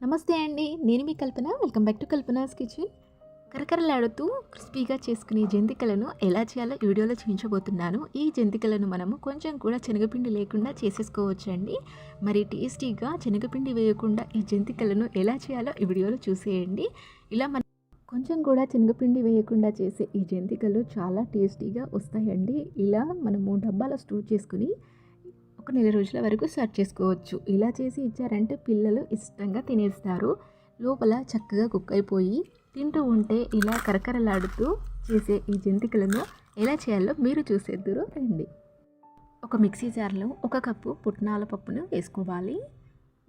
నమస్తే అండి. నేను మీ Kalpana. Welcome back to Kalpana's kitchen. కరకరలాడుతూ క్రిస్పీగా చేసుకునే జంతికలను ఎలా చేయాలో వీడియోలో చూపించబోతున్నాను. ఈ జంతికలను మనము కొంచెం కూడా శనగపిండి లేకుండా చేసేసుకోవచ్చు అండి మరి టేస్టీగా శనగపిండి వేయకుండా ఈ జంతికలను ఎలా చేయాలో ఈ వీడియోలో చూసేయండి. ఇలా మన కొంచెం కూడా శనగపిండి వేయకుండా చేసే ఈ జంతికలు చాలా టేస్టీగా వస్తాయండి. ఇలా మనము డబ్బాలో స్టోర్ చేసుకుని ఒక నెల రోజుల వరకు సర్వ్ చేసుకోవచ్చు. ఇలా చేసి ఇచ్చారంటే పిల్లలు ఇష్టంగా తినేస్తారు. లోపల చక్కగా కుక్ అయిపోయి తింటూ ఉంటే ఇలా కరకరలాడుతూ చేసే ఈ జంతికలను ఎలా చేయాలో మీరు చూసేద్దరు రండి. ఒక మిక్సీ జార్లో ఒక కప్పు పుట్నాల పప్పును వేసుకోవాలి.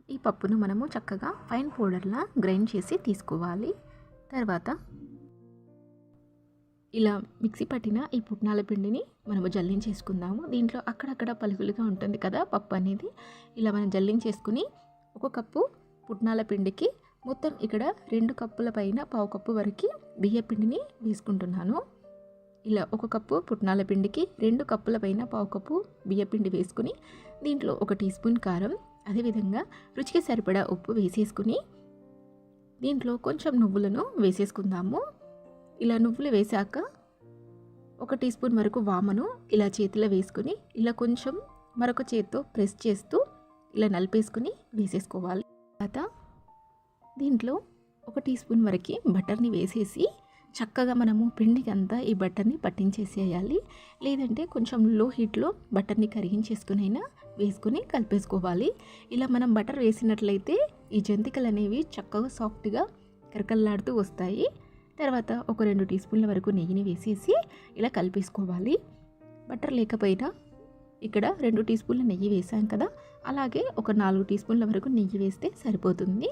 ఈ పప్పును మనము చక్కగా ఫైన్ పౌడర్లా గ్రైండ్ చేసి తీసుకోవాలి. తర్వాత ఇలా మిక్సీ పట్టిన ఈ పుట్నాల పిండిని మనము జల్లించేసుకుందాము. దీంట్లో అక్కడక్కడ పలుకులుగా ఉంటుంది కదా పప్పు అనేది. ఇలా మనం జల్లించేసుకుని ఒక కప్పు పుట్నాల పిండికి మొత్తం ఇక్కడ రెండు కప్పుల పైన పావు కప్పు వరకు బియ్య పిండిని వేసుకుంటున్నాను. ఇలా ఒక కప్పు పుట్నాల పిండికి రెండు కప్పుల పైన పావు కప్పు బియ్య పిండి వేసుకుని దీంట్లో ఒక టీ స్పూన్ కారం అదేవిధంగా రుచికి సరిపడా ఉప్పు వేసేసుకుని దీంట్లో కొంచెం నువ్వులను వేసేసుకుందాము. ఇలా నువ్వులు వేశాక ఒక టీ స్పూన్ వరకు వామను ఇలా చేతిలో వేసుకుని ఇలా కొంచెం మరొక చేత్తో ప్రెస్ చేస్తూ ఇలా నలిపేసుకుని వేసేసుకోవాలి. తర్వాత దీంట్లో ఒక టీ స్పూన్ వరకు బటర్ని వేసేసి చక్కగా మనము పిండికి అంతా ఈ బటర్ని పట్టించేసేయాలి. లేదంటే కొంచెం లో హీట్లో బటర్ని కరిగించేసుకునైనా వేసుకుని కలిపేసుకోవాలి. ఇలా మనం బటర్ వేసినట్లయితే ఈ జంతికలు అనేవి చక్కగా సాఫ్ట్గా కరకల్లాడుతూ వస్తాయి. తర్వాత ఒక రెండు టీ స్పూన్ల వరకు నెయ్యిని వేసేసి ఇలా కలిపేసుకోవాలి. బటర్ లేకపోయినా ఇక్కడ రెండు టీ స్పూన్ల నెయ్యి వేసాం కదా అలాగే ఒక నాలుగు టీ స్పూన్ల వరకు నెయ్యి వేస్తే సరిపోతుంది.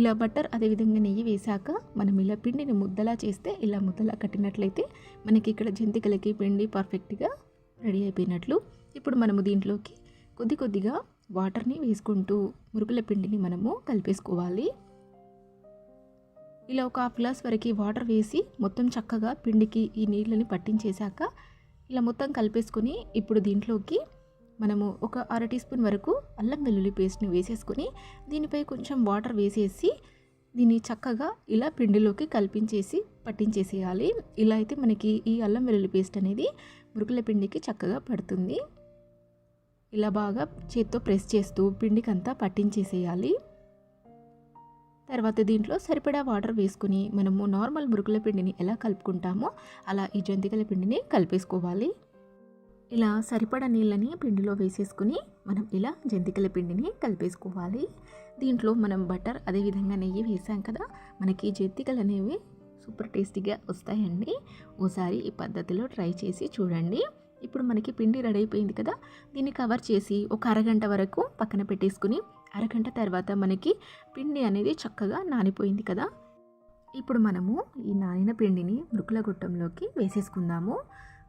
ఇలా బటర్ అదేవిధంగా నెయ్యి వేశాక మనం ఇలా పిండిని ముద్దలా చేస్తే ఇలా ముద్దలా కట్టినట్లయితే మనకి ఇక్కడ జంతికలకి పిండి పర్ఫెక్ట్గా రెడీ అయిపోయినట్లు. ఇప్పుడు మనము దీంట్లోకి కొద్ది కొద్దిగా వాటర్ని వేసుకుంటూ మురుకుల పిండిని మనము కలిపేసుకోవాలి. ఇలా ఒక హాఫ్ గ్లాస్ వరకు వాటర్ వేసి మొత్తం చక్కగా పిండికి ఈ నీళ్ళని పట్టించేశాక ఇలా మొత్తం కలిపేసుకొని ఇప్పుడు దీంట్లోకి మనము ఒక అర టీ స్పూన్ వరకు అల్లం వెల్లుల్లి పేస్ట్ని వేసేసుకొని దీనిపై కొంచెం వాటర్ వేసేసి దీన్ని చక్కగా ఇలా పిండిలోకి కల్పించేసి పట్టించేసేయాలి. ఇలా అయితే మనకి ఈ అల్లం వెల్లుల్లి పేస్ట్ అనేది మురుకుల పిండికి చక్కగా పడుతుంది. ఇలా బాగా చేత్తో ప్రెస్ చేస్తూ పిండికి అంతా పట్టించేసేయాలి. తర్వాత దీంట్లో సరిపడా వాటర్ వేసుకుని మనము నార్మల్ మురుకుల పిండిని ఎలా కలుపుకుంటామో అలా ఈ జంతికల పిండిని కలిపేసుకోవాలి. ఇలా సరిపడా నీళ్ళని పిండిలో వేసేసుకుని మనం ఇలా జంతికల పిండిని కలిపేసుకోవాలి. దీంట్లో మనం బటర్ అదేవిధంగా నెయ్యి వేసాం కదా మనకి జంతికలు అనేవి సూపర్ టేస్టీగా వస్తాయండి. ఓసారి ఈ పద్ధతిలో ట్రై చేసి చూడండి. ఇప్పుడు మనకి పిండి రెడీ అయిపోయింది కదా దీన్ని కవర్ చేసి ఒక అరగంట వరకు పక్కన పెట్టేసుకుని అరగంట తర్వాత మనకి పిండి అనేది చక్కగా నానిపోయింది కదా. ఇప్పుడు మనము ఈ నానిన పిండిని మృకుల గుట్టంలోకి వేసేసుకుందాము.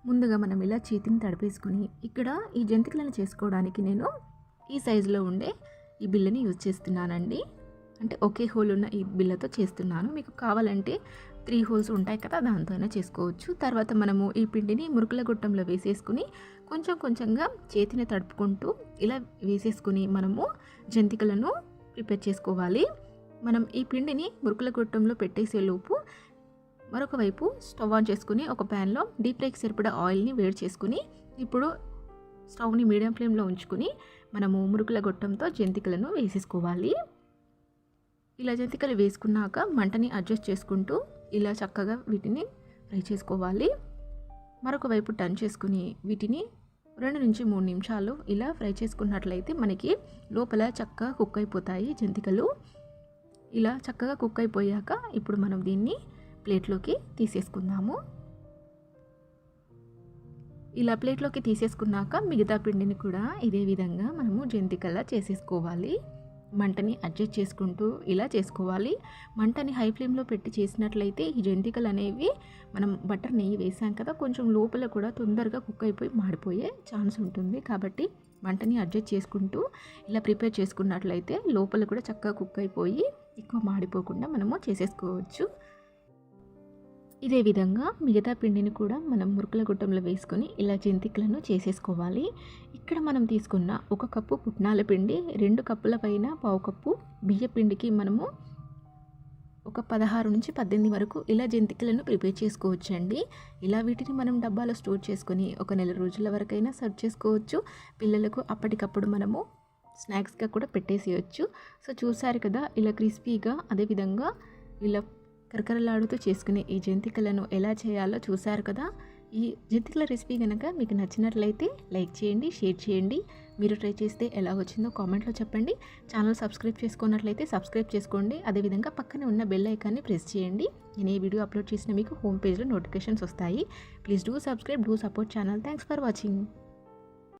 ముందుగా మనం ఇలా చేతిని తడిపేసుకుని ఇక్కడ ఈ జంతికలను చేసుకోవడానికి నేను ఈ సైజులో ఉండే ఈ బిల్లని యూజ్ చేస్తున్నానండి. అంటే ఒకే హోల్ ఉన్న ఈ బిల్లతో చేస్తున్నాను. మీకు కావాలంటే త్రీ హోల్స్ ఉంటాయి కదా దాంతోనే చేసుకోవచ్చు. తర్వాత మనము ఈ పిండిని మురుకుల గుట్టంలో వేసేసుకుని కొంచెం కొంచెంగా చేతిని తడుపుకుంటూ ఇలా వేసేసుకుని మనము జంతికలను ప్రిపేర్ చేసుకోవాలి. మనం ఈ పిండిని మురుకుల గుట్టంలో పెట్టేసే లోపు మరొక వైపు స్టవ్ ఆన్ చేసుకుని ఒక ప్యాన్లో డీప్ ఫ్రైకి సరిపడా ఆయిల్ని వేడి చేసుకుని ఇప్పుడు స్టవ్ని మీడియం ఫ్లేమ్లో ఉంచుకుని మనము మురుకుల గొట్టంతో జంతికలను వేసేసుకోవాలి. ఇలా జంతికలు వేసుకున్నాక మంటని అడ్జస్ట్ చేసుకుంటూ ఇలా చక్కగా వీటిని ఫ్రై చేసుకోవాలి. మరొక వైపు టర్న్ చేసుకుని వీటిని రెండు నుంచి మూడు నిమిషాలు ఇలా ఫ్రై చేసుకున్నట్లయితే మనకి లోపల చక్కగా కుక్ అయిపోతాయి జంతికలు. ఇలా చక్కగా కుక్ అయిపోయాక ఇప్పుడు మనం దీన్ని ప్లేట్లోకి తీసేసుకుందాము. ఇలా ప్లేట్లోకి తీసేసుకున్నాక మిగతా పిండిని కూడా ఇదే విధంగా మనము జంతికల్లా చేసేసుకోవాలి. మంటని అడ్జస్ట్ చేసుకుంటూ ఇలా చేసుకోవాలి. మంటని హై ఫ్లేమ్లో పెట్టి చేసినట్లయితే ఈ జంతికలు అనేవి మనం బటర్ నెయ్యి వేసాం కదా కొంచెం లోపల కూడా తొందరగా కుక్ అయిపోయి మాడిపోయే ఛాన్స్ ఉంటుంది. కాబట్టి మంటని అడ్జస్ట్ చేసుకుంటూ ఇలా ప్రిపేర్ చేసుకున్నట్లయితే లోపల కూడా చక్కగా కుక్ అయిపోయి ఎక్కువ మాడిపోకుండా మనము చేసేసుకోవచ్చు. ఇదే విధంగా మిగతా పిండిని కూడా మనం మురుకుల గుట్టంలో వేసుకొని ఇలా జంతికలను చేసేసుకోవాలి. ఇక్కడ మనం తీసుకున్న ఒక కప్పు పుట్నాల పిండి రెండు కప్పుల పైన పావు కప్పు బియ్య పిండికి మనము ఒక పదహారు నుంచి పద్దెనిమిది వరకు ఇలా జంతికలను ప్రిపేర్ చేసుకోవచ్చండి. ఇలా వీటిని మనం డబ్బాలో స్టోర్ చేసుకొని ఒక నెల రోజుల వరకైనా సర్వ్ చేసుకోవచ్చు. పిల్లలకు అప్పటికప్పుడు మనము స్నాక్స్గా కూడా పెట్టేసేయచ్చు. సో చూసారు కదా ఇలా క్రిస్పీగా అదేవిధంగా ఇలా కరకరలాడుతూ చేసుకునే ఈ జంతికలను ఎలా చేయాలో చూశారు కదా? ఈ జంతికల రెసిపీ కనుక మీకు నచ్చినట్లయితే లైక్ చేయండి షేర్ చేయండి. మీరు ట్రై చేస్తే ఎలా వచ్చిందో కామెంట్లో చెప్పండి. ఛానల్ సబ్స్క్రైబ్ చేసుకున్నట్లయితే సబ్స్క్రైబ్ చేసుకోండి. అదేవిధంగా పక్కనే ఉన్న బెల్ ఐకాన్ని ప్రెస్ చేయండి. నేను ఏ వీడియో అప్లోడ్ చేసిన మీకు హోమ్ పేజ్లో నోటిఫికేషన్స్ వస్తాయి. Please do subscribe do support channel. Thanks for watching.